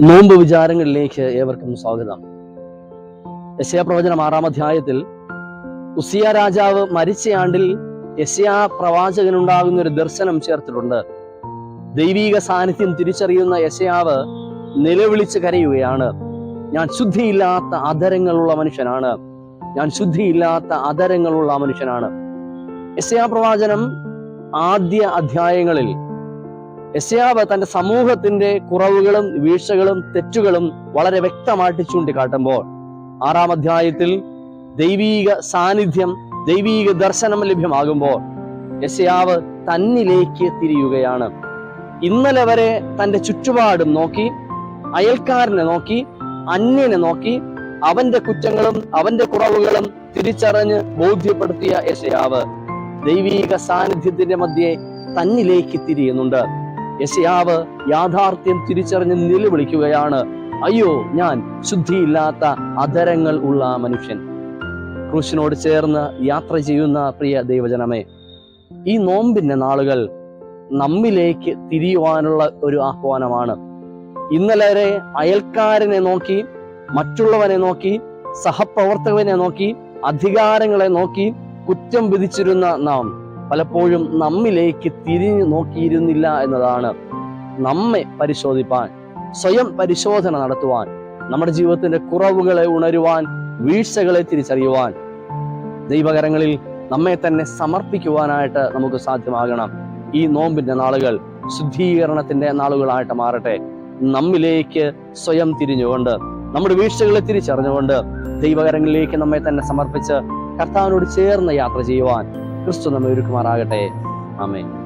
നോമ്പ് വിചാരങ്ങളിലേക്ക് ഏവർക്കും സ്വാഗതം. യശയാപ്രവചനം ആറാം അധ്യായത്തിൽ ഉസിയ രാജാവ് മരിച്ച ആണ്ടിൽ യശയ പ്രവാചകനുണ്ടാകുന്ന ഒരു ദർശനം ചേർത്തിട്ടുണ്ട്. ദൈവീക സാന്നിധ്യം തിരിച്ചറിയുന്ന യശയാവ് നിലവിളിച്ച് കരയുകയാണ്. ഞാൻ ശുദ്ധിയില്ലാത്ത അധരങ്ങളുള്ള മനുഷ്യനാണ്. ഞാൻ ശുദ്ധിയില്ലാത്ത അധരങ്ങളുള്ള മനുഷ്യനാണ്. യശയാ പ്രവാചനം ആദ്യ അധ്യായങ്ങളിൽ യശയാവ് തന്റെ സമൂഹത്തിന്റെ കുറവുകളും വീഴ്ചകളും തെറ്റുകളും വളരെ വ്യക്തമായിട്ട് ചൂണ്ടിക്കാട്ടുമ്പോൾ ആറാം അധ്യായത്തിൽ ദൈവീക സാന്നിധ്യം ദൈവീക ദർശനം ലഭ്യമാകുമ്പോൾ യശയാവ് തന്നിലേക്ക് തിരിയുകയാണ്. ഇന്നലെ വരെ തന്റെ ചുറ്റുപാടും നോക്കി അയൽക്കാരനെ നോക്കി അന്യനെ നോക്കി അവന്റെ കുറ്റങ്ങളും അവന്റെ കുറവുകളും തിരിച്ചറിഞ്ഞ് ബോധ്യപ്പെടുത്തിയ യശയാവ് ദൈവീക സാന്നിധ്യത്തിന്റെ മധ്യേ തന്നിലേക്ക് തിരിയുന്നുണ്ട്. യശയാവ് യാഥാർത്ഥ്യം തിരിച്ചറിഞ്ഞ് നിലവിളിക്കുകയാണ്. അയ്യോ ഞാൻ ശുദ്ധിയില്ലാത്ത അധരങ്ങൾ ഉള്ള മനുഷ്യൻ. ക്രൂശിനോട് ചേർന്ന് യാത്ര ചെയ്യുന്ന പ്രിയ ദൈവജനമേ ഈ നോമ്പിന്റെ നാളുകൾ നമ്മിലേക്ക് തിരിയുവാനുള്ള ഒരു ആഹ്വാനമാണ്. ഇന്നലെ അയൽക്കാരനെ നോക്കി മറ്റുള്ളവനെ നോക്കി സഹപ്രവർത്തകനെ നോക്കി അധികാരങ്ങളെ നോക്കി കുറ്റം വിധിച്ചിരുന്ന നാം പലപ്പോഴും നമ്മിലേക്ക് തിരിഞ്ഞു നോക്കിയിരുന്നില്ല എന്നതാണ് നമ്മെ പരിശോധിപ്പാൻ സ്വയം പരിശോധന നടത്തുവാൻ നമ്മുടെ ജീവിതത്തിന്റെ കുറവുകളെ ഉണരുവാൻ വീഴ്ചകളെ തിരിച്ചറിയുവാൻ. ദൈവകരങ്ങളിൽ നമ്മെ തന്നെ സമർപ്പിക്കുവാനായിട്ട് നമുക്ക് സാധ്യമാകണം. ഈ നോമ്പിന്റെ നാളുകൾ ശുദ്ധീകരണത്തിന്റെ നാളുകളായിട്ട് മാറട്ടെ. നമ്മിലേക്ക് സ്വയം തിരിഞ്ഞുകൊണ്ട് നമ്മുടെ വീഴ്ചകളെ തിരിച്ചറിഞ്ഞുകൊണ്ട് ദൈവകരങ്ങളിലേക്ക് നമ്മെ തന്നെ സമർപ്പിച്ച് കർത്താവിനോട് ചേർന്ന് യാത്ര ചെയ്യുവാൻ ക്രിസ്തു നമ്മെ ഒരുക്കുമാറാകട്ടെ. ആമേൻ.